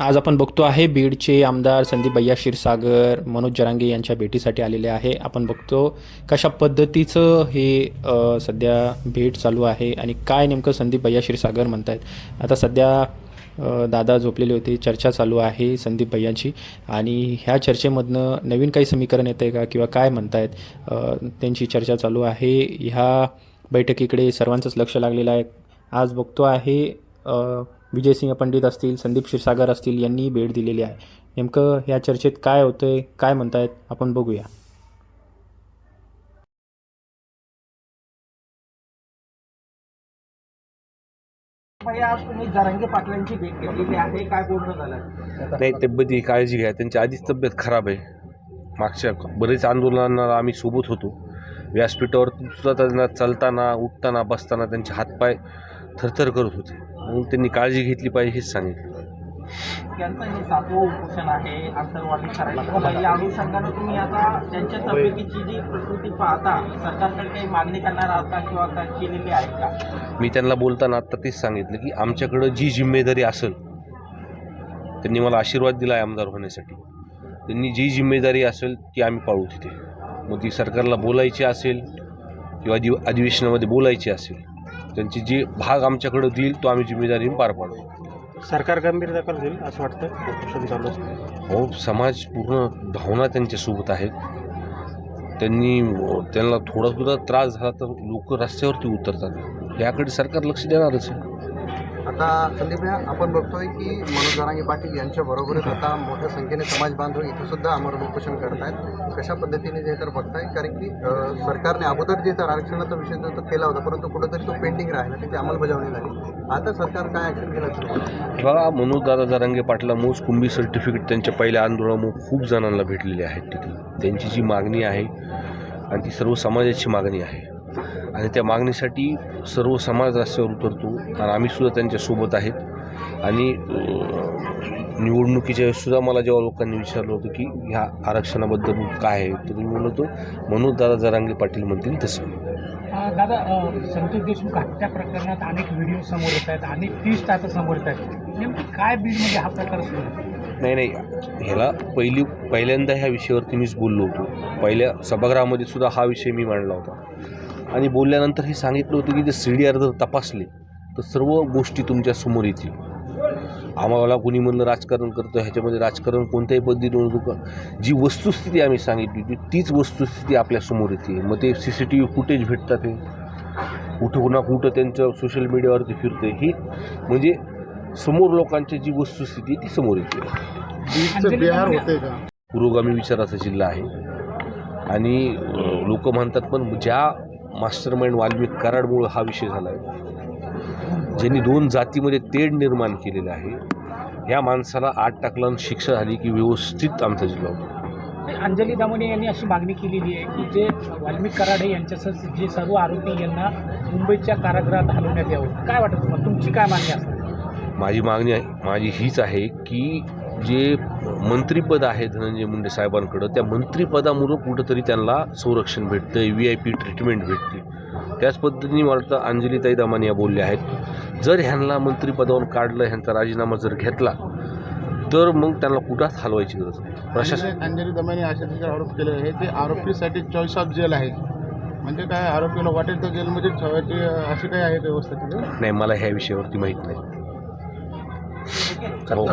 आज आपण बघतो आहे बीडचे आमदार संदीप भैया क्षीरसागर मनोज जरांगे यांच्या भेटीसाठी आलेले आहे. आपण बघतो कशा पद्धतीचं हे सध्या भेट चालू आहे आणि काय नेमकं संदीप भैया क्षीरसागर म्हणत आहेत आता सध्या दादा झोपलेले होते चर्चा चालू आहे संदीप भैयांची आणि ह्या चर्चेमधनं नवीन काही समीकरण येतं आहे का किंवा काय म्हणतायत? त्यांची चर्चा चालू आहे. ह्या बैठकीकडे सर्वांचंच लक्ष लागलेलं आहे. आज बघतो आहे विजयसिंह पंडित असतील संदीप क्षीरसागर असतील यांनी भेट दिलेली आहे. नेमकं ह्या चर्चेत काय होतंय काय म्हणतायत आपण बघूया. भैया आज तुम्ही जरांगे पाटलांची भेट घेतलेली आहे काय बोलणं झालं? नाही तब्येती काळजी घ्या त्यांची आधीच तब्येत खराब आहे. मागच्या बरेच आंदोलनांना आम्ही सोबत होतो. व्यासपीठावर सुद्धा त्यांना चालताना उठताना बसताना त्यांचे हातपाय थरथर करत होते. म्हणून त्यांनी काळजी घेतली पाहिजे हेच सांगितलं. त्यांचं हे सातवं उपोषण आहे आंतरवादी करायचं मग या अनुषंगानं तुम्ही आता त्यांच्या तब्येतीची जी प्रकृती पाहता सरकारकडे काही मागणी करणार आहात का किंवा काय केलेली आहे का? मी त्यांना बोलताना आत्ता तेच सांगितलं की आमच्याकडं जी जिम्मेदारी असेल त्यांनी मला आशीर्वाद दिला आहे आमदार होण्यासाठी. त्यांनी जी जिम्मेदारी असेल ती आम्ही पाळू तिथे. मग ती सरकारला बोलायची असेल किंवा अधि अधिवेशनामध्ये बोलायची असेल त्यांची जी भाग आमच्याकडं देईल तो आम्ही जिम्मेदारी पार पाडू. सरकार गंभीर दखल घेईल असं वाटतं? उपोषण चालू असतं. हो समाज पूर्ण भावना त्यांच्यासोबत आहेत त्यांनी त्यांना थोडासुद्धा त्रास झाला तर लोक रस्त्यावरती उतरतात. याकडे सरकार लक्ष देणारच आहे. आता संदीपया आपण बघतोय की मनोज जरांगे पाटील यांच्या बरोबरच आता मोठ्या संख्येने समाज बांधव इथं सुद्धा आमरण उपोषण आहेत कशा पद्धतीने जे तर बघताय? कारण की सरकारने अगोदर जे तर आरक्षणाचा विषय जो तो केला होता परंतु कुठेतरी तो पेंडिंग राहिला त्याची अंमलबजावणी झाली. आता सरकार काय ऍक्शन केलं बघा मनोज दादा जरांगे पाटला मूज कुंभी सर्टिफिकेट त्यांच्या पहिल्या आंदोलनामुळे खूप जणांना भेटलेले आहेत तिथे. त्यांची जी मागणी आहे आणि ती सर्व समाजाची मागणी आहे. आणि त्या मागणीसाठी सर्व समाज रस्त्यावर उतरतो आणि आम्ही सुद्धा त्यांच्यासोबत आहेत. आणि निवडणुकीच्या सुद्धा मला जेव्हा लोकांनी विचारलं होतं की ह्या आरक्षणाबद्दल काय आहे तर मी म्हणलो होतो मनोज दादा जरांगे पाटील म्हणतील तसं. दादा संतोष देशमुख हत्या प्रकरणात अनेक व्हिडिओ समोर येत आहेत अनेक ट्विस्ट आता समोर येत आहेत. नेमकी काय बीडमध्ये हा प्रकार सुरू नाही नाही. ह्याला पहिली पहिल्यांदा ह्या विषयावरती मीच बोललो होतो. पहिल्या सभागृहामध्ये सुद्धा हा विषय मी मांडला होता. आणि बोलल्यानंतर हे सांगितलं होतं की ते सी डी आर जर तपासले तर सर्व गोष्टी तुमच्यासमोर येतील. आम्हाला कुणी म्हणलं राजकारण करतो ह्याच्यामध्ये राजकारण कोणत्याही पद्धतीने का जी वस्तुस्थिती आम्ही सांगितली होती तीच वस्तुस्थिती आपल्यासमोर येते. मग ते C C T V footage भेटतात हे. कुठं पुन्हा कुठं त्यांचं सोशल मीडियावरती फिरते ही म्हणजे समोर लोकांची जी वस्तुस्थिती आहे ती समोर येते. पुरोगामी विचाराचा जिल्हा आहे. आणि लोक म्हणतात पण ज्या मास्टर माइंड वाल्मिक कराडमुळं हा विषय झाला आहे ज्यांनी दोन जातीमध्ये तेढ निर्माण केलेलं आहे या माणसाला आठ टाकला शिक्षा झाली की व्यवस्थित आमचा जिल्हा होता अंजली दामोने यांनी अशी मागणी केलेली आहे की जे वाल्मिक कराडे यांच्यासह जे सर्व आरोपी यांना मुंबईच्या कारागृहात हलवण्यात यावं. काय वाटतं तुम्हाला? तुमची काय मागणी असेल माझी मागणी आहे माझी हीच आहे की जे मंत्रिपद आहे धनंजय मुंडे साहेबांकडं त्या मंत्रिपदामुळं कुठंतरी त्यांना संरक्षण भेटतं व्ही आय पी ट्रीटमेंट भेटते त्याच पद्धतीने मला वाटतं अंजलीताई दामाने या बोलल्या आहेत. जर ह्यांना मंत्रिपदावरून काढलं ह्यांचा राजीनामा जर घेतला तर मग त्यांना कुठाच हलवायची गरज नाही. प्रशासन अंजली दमाने अशा प्रकारे आरोप केले आहे ते आरोपीसाठी चॉईस ऑफ जेल आहे. म्हणजे काय आरोपीला वाटेल तर जेलमध्ये ठेवायची अशी काही आहे व्यवस्था नाही मला ह्या विषयावरती माहीत नाही. 在路